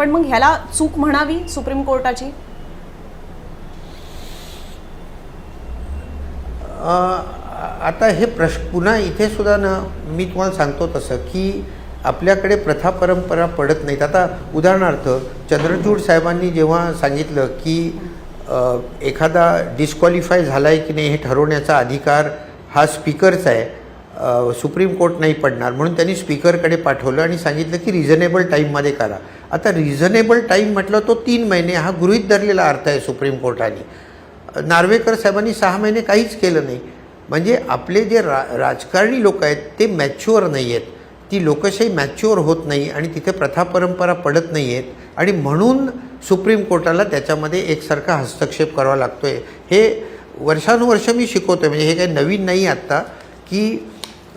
पण मग ह्याला चूक म्हणावी सुप्रीम कोर्टाची? आता हे प्रश्न पुन्हा इथे सुद्धा ना मी तुम्हाला सांगतो तसं की आपल्याकडे प्रथा परंपरा पडत नाहीत. आता उदाहरणार्थ चंद्रचूड साहेबांनी जेव्हा सांगितलं की एखादा डिस्क्वालिफाय झाला आहे की नाही हे ठरवण्याचा अधिकार हा स्पीकरचा आहे सुप्रीम कोर्ट नाही पडणार. म्हणून त्यांनी स्पीकरकडे पाठवलं आणि सांगितलं की रिझनेबल टाईममध्ये करा. आता रिझनेबल टाईम म्हटलं तो तीन महिने. हा गृहीत धरलेला अर्थ आहे सुप्रीम कोर्टाने. नार्वेकर साहेबांनी सहा महिने काहीच केलं नाही. म्हणजे आपले जे रा राजकारणी लोक आहेत ते मॅच्युअर नाही आहेत ती लोकशाही मॅच्युअर होत नाही आणि तिथे प्रथा परंपरा पडत नाही आहेत आणि म्हणून सुप्रीम कोर्टाला त्याच्यामध्ये एकसारखा हस्तक्षेप करावा लागतो आहे हे वर्षानुवर्ष मी शिकवतो आहे म्हणजे हे काही नवीन नाही आत्ता की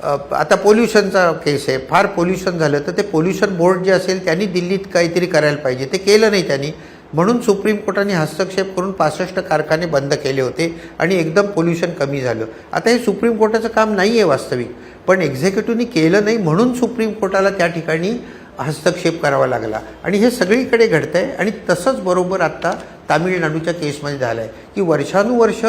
आता पोल्युशनचा केस आहे. फार पोल्युशन झालं तर ते पोल्युशन बोर्ड जे असेल त्यांनी दिल्लीत काहीतरी करायला पाहिजे. ते केलं नाही त्यांनी. म्हणून सुप्रीम कोर्टाने हस्तक्षेप करून पासष्ट कारखाने बंद केले होते आणि एकदम पोल्युशन कमी झालं. आता हे सुप्रीम कोर्टाचं काम नाही आहे वास्तविक. पण एक्झिक्युटिव्हनी केलं नाही म्हणून सुप्रीम कोर्टाला त्या ठिकाणी हस्तक्षेप करावा लागला. आणि हे सगळीकडे घडतं आहे आणि तसंच बरोबर आत्ता तामिळनाडूच्या केसमध्ये झालं आहे की वर्षानुवर्ष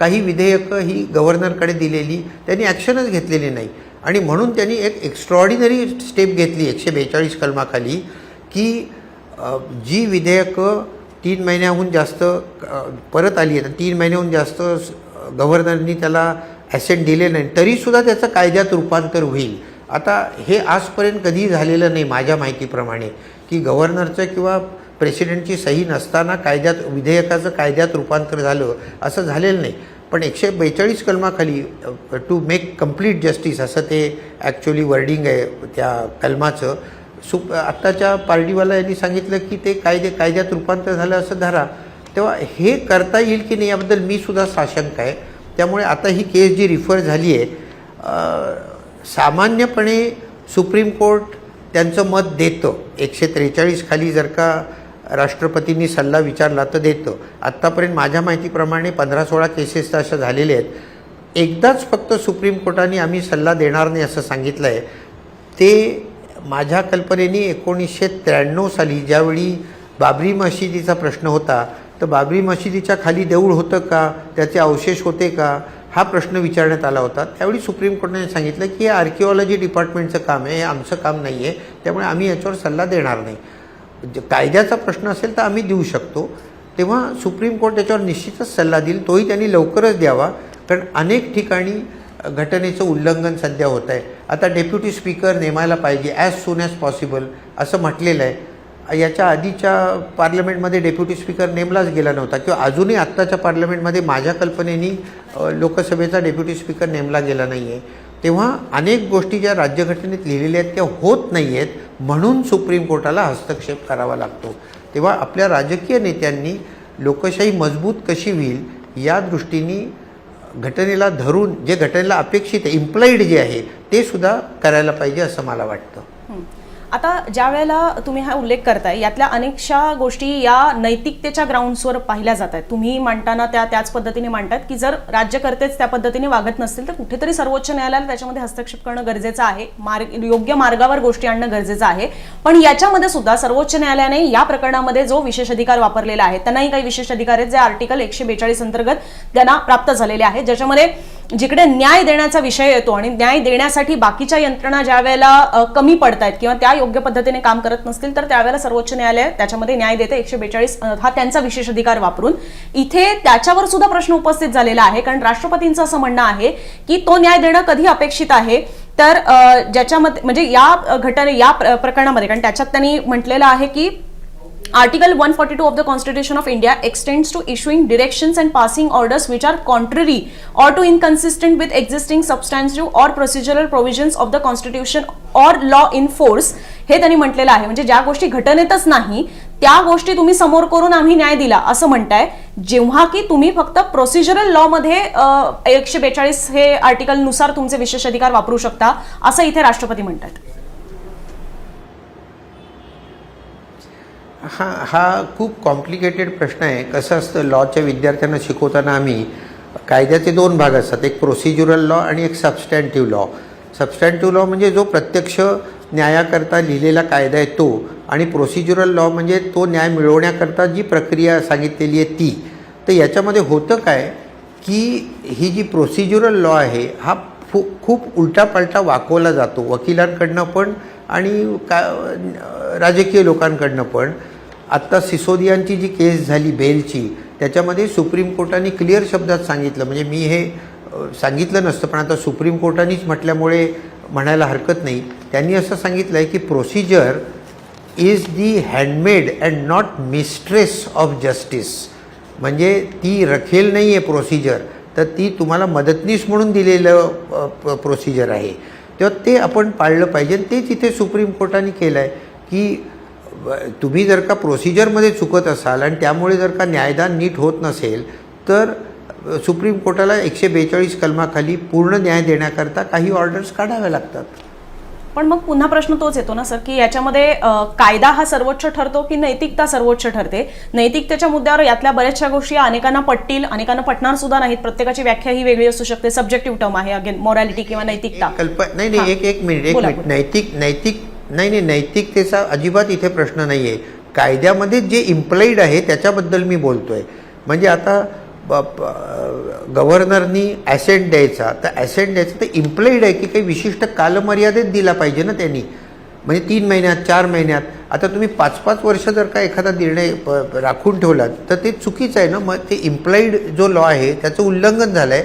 काही विधेयकं ही गव्हर्नरकडे दिलेली त्यांनी ॲक्शनच घेतलेली नाही. आणि म्हणून त्यांनी एक एक्स्ट्रॉर्डिनरी स्टेप घेतली एकशे बेचाळीस कलमाखाली की जी विधेयकं तीन महिन्याहून जास्त परत आली आहेत. तीन महिन्याहून जास्त गव्हर्नरनी त्याला ॲसेंट दिले नाही. तरीसुद्धा त्याचं कायद्यात रूपांतर होईल. आता हे आजपर्यंत कधीही झालेलं नाही माझ्या माहितीप्रमाणे की गव्हर्नरचं किंवा प्रेसिडेंटची सही नसताना कायद्यात विधेयकाचं कायद्यात रूपांतर झालं असं झालेलं नाही. पण एकशे बेचाळीस कलमाखाली टू मेक कंप्लीट जस्टिस असं ते ॲक्च्युली वर्डिंग आहे त्या कलमाचं. सु आत्ताच्या पार्टीवाला यांनी सांगितलं की ते कायदे कायद्यात रूपांतर झालं असं धरा. तेव्हा हे करता येईल की नाही याबद्दल मी सुद्धा साशंक आहे. त्यामुळे आता ही केस जी रिफर झाली आहे सामान्यपणे सुप्रीम कोर्ट त्यांचं मत देतं. एकशे त्रेचाळीस खाली जर का राष्ट्रपतींनी सल्ला विचारला तर देतं. आत्तापर्यंत माझ्या माहितीप्रमाणे पंधरा सोळा केसेस तर अशा झालेल्या आहेत. एकदाच फक्त सुप्रीम कोर्टाने आम्ही सल्ला देणार नाही असं सांगितलं आहे ते माझ्या कल्पनेने एकोणीसशे त्र्याण्णव साली ज्यावेळी बाबरी मशिदीचा प्रश्न होता तर बाबरी मशिदीच्या खाली देऊळ होतं का? त्याचे अवशेष होते का? हा प्रश्न विचारण्यात आला होता. त्यावेळी सुप्रीम कोर्टाने सांगितलं की हे आर्किओलॉजी डिपार्टमेंटचं काम आहे हे आमचं काम नाही आहे त्यामुळे आम्ही याच्यावर सल्ला देणार नाही. कायद्याचा प्रश्न असेल तर आम्ही देऊ शकतो. तेव्हा सुप्रीम कोर्ट याच्यावर निश्चितच सल्ला देईल तोही त्यांनी लवकरच द्यावा. कारण अनेक ठिकाणी घटनेचं उल्लंघन सध्या होत आहे आता डेप्युटी स्पीकर नेमायला पाहिजे ॲज सून ॲज पॉसिबल असं म्हटलेलं आहे. याच्या आधीच्या पार्लमेंटमध्ये डेप्युटी स्पीकर नेमलाच गेला नव्हता किंवा अजूनही आत्ताच्या पार्लमेंटमध्ये माझ्या कल्पनेनी लोकसभेचा डेप्युटी स्पीकर नेमला गेला नाही आहे तेव्हा अनेक गोष्टी ज्या राज्यघटनेत लिहिलेल्या आहेत त्या होत नाही आहेत म्हणून सुप्रीम कोर्टाला हस्तक्षेप करावा लागतो. तेव्हा आपल्या राजकीय नेत्यांनी लोकशाही मजबूत कशी होईल या दृष्टीने घटनेला धरून जे घटनेला अपेक्षित आहे इम्प्लॉईड जे आहे ते सुद्धा करायला पाहिजे असं मला वाटतं. आता ज्या वेळेला तुम्ही हा उल्लेख करताय यातल्या अनेकशा गोष्टी या नैतिकतेच्या ग्राउंड्सवर पाहिल्या जात आहेत तुम्ही मांडताना त्या त्याच पद्धतीने मांडतात की जर राज्यकर्तेच त्या पद्धतीने वागत नसतील तर कुठेतरी सर्वोच्च न्यायालयाला त्याच्यामध्ये हस्तक्षेप करणं गरजेचं आहे. मार्ग योग्य मार्गावर गोष्टी आणणं गरजेचं आहे. पण याच्यामध्ये सुद्धा सर्वोच्च न्यायालयाने या प्रकरणामध्ये जो विशेष अधिकार वापरलेला आहे त्यांनाही काही विशेष अधिकार आहेत जे आर्टिकल एकशे बेचाळीस अंतर्गत त्यांना प्राप्त झालेले आहेत ज्याच्यामध्ये जिकडे न्याय देण्याचा विषय येतो आणि न्याय देण्यासाठी बाकीच्या यंत्रणा ज्या वेळेला कमी पडतायत किंवा त्या योग्य पद्धतीने काम करत नसतील तर त्यावेळेला सर्वोच्च न्यायालय त्याच्यामध्ये न्याय देते. एकशे बेचाळीस हा त्यांचा विशेष अधिकार वापरून. इथे त्याच्यावर सुद्धा प्रश्न उपस्थित झालेला आहे कारण राष्ट्रपतींचं असं म्हणणं आहे की तो न्याय देणं कधी अपेक्षित आहे. तर ज्याच्यामध्ये म्हणजे या घटने या प्र- प्रकरणामध्ये कारण त्याच्यात त्यांनी म्हटलेलं आहे की Article 142 of the Constitution of India extends to issuing directions and passing orders which are contrary or to inconsistent with existing substantive or procedural provisions of the Constitution or law in force हे त्यांनी म्हटलेलं आहे म्हणजे ज्या गोष्टी घटनेतच नाही त्या गोष्टी तुम्ही समोर करून आम्ही न्याय दिला असं म्हणताय जेव्हा की तुम्ही फक्त प्रोसिजरल लॉ मध्ये एकशे बेचाळीस हे आर्टिकलनुसार तुमचे विशेष अधिकार वापरू शकता असं इथे राष्ट्रपती म्हणतात हा हा खूप कॉम्प्लिकेटेड प्रश्न आहे. कसं असतं लॉच्या विद्यार्थ्यांना शिकवताना आम्ही कायद्याचे दोन भाग असतात. एक प्रोसिज्युरल लॉ आणि एक सबस्टँटिव्ह लॉ सबस्टँटिव्ह लॉ म्हणजे जो प्रत्यक्ष न्यायाकरता लिहिलेला कायदा आहे तो आणि प्रोसिज्युरल लॉ म्हणजे तो न्याय मिळवण्याकरता जी प्रक्रिया सांगितलेली आहे ती. तर याच्यामध्ये होतं काय की ही जी प्रोसिज्युरल लॉ आहे हा फू खूप उलटापालटा वाकवला जातो. वकिलांकडनं पण आणि का राजकीय लोकांकडनं पण. आत्ता सिसोदियांची जी केस झाली बेलची त्याच्यामध्ये सुप्रीम कोर्टाने क्लिअर शब्दात सांगितलं. म्हणजे मी हे सांगितलं नसतं पण आता सुप्रीम कोर्टानेच म्हटल्यामुळे म्हणायला हरकत नाही. त्यांनी असं सांगितलं आहे की procedure is the handmaid and not mistress of justice. म्हणजे ती रखेल नाही आहे प्रोसिजर तर ती तुम्हाला मदतनीस म्हणून दिलेलं प्रोसिजर आहे. तेव्हा ते आपण पाळलं पाहिजे आणि तेच इथे सुप्रीम कोर्टाने केलं आहे की तुम्ही जर का प्रोसिजरमध्ये चुकत असाल आणि त्यामुळे जर का न्यायदान नीट होत नसेल तर सुप्रीम कोर्टाला एकशे बेचाळीस कलमाखाली पूर्ण न्याय देण्याकरता काही ऑर्डर्स काढाव्या लागतात. पण मग पुन्हा प्रश्न तोच येतो ना सर की याच्यामध्ये कायदा हा सर्वोच्च ठरतो की नैतिकता सर्वोच्च ठरते? नैतिकतेच्या मुद्द्यावर यातल्या बऱ्याचशा गोष्टी अनेकांना पटतील अनेकांना पटणार सुद्धा नाहीत. प्रत्येकाची व्याख्या ही वेगळी असू शकते. सब्जेक्टिव्ह टर्म आहे अगेन मॉरॅलिटी किंवा नैतिकता. नाही नाही. एक एक मिनिट एक मिनिट. नैतिक नैतिक नाही नाही नैतिकतेचा अजिबात इथे प्रश्न नाही आहे कायद्यामध्ये जे इम्प्लॉईड आहे त्याच्याबद्दल मी बोलतो आहे म्हणजे आता गव्हर्नरनी ॲसेंट द्यायचा. तर ॲसेंट द्यायचा तर इम्प्लॉईड आहे की काही विशिष्ट कालमर्यादेत दिला पाहिजे ना त्यांनी. म्हणजे तीन महिन्यात चार महिन्यात. आता तुम्ही पाच पाच वर्ष जर का एखादा निर्णय प- राखून ठेवलात तर ते चुकीचं आहे ना. मग ते इम्प्लॉईड जो लॉ आहे त्याचं उल्लंघन झालं आहे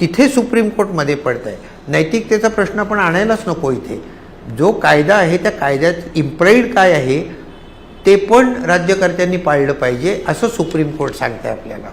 तिथे सुप्रीम कोर्टमध्ये पडत आहे नैतिकतेचा प्रश्न आपण आणायलाच नको इथे. जो कायदा आहे त्या कायद्यात इम्प्लाइड काय आहे ते पण राज्यकर्त्यांनी पाळलं पाहिजे असं सुप्रीम कोर्ट सांगते आपल्याला.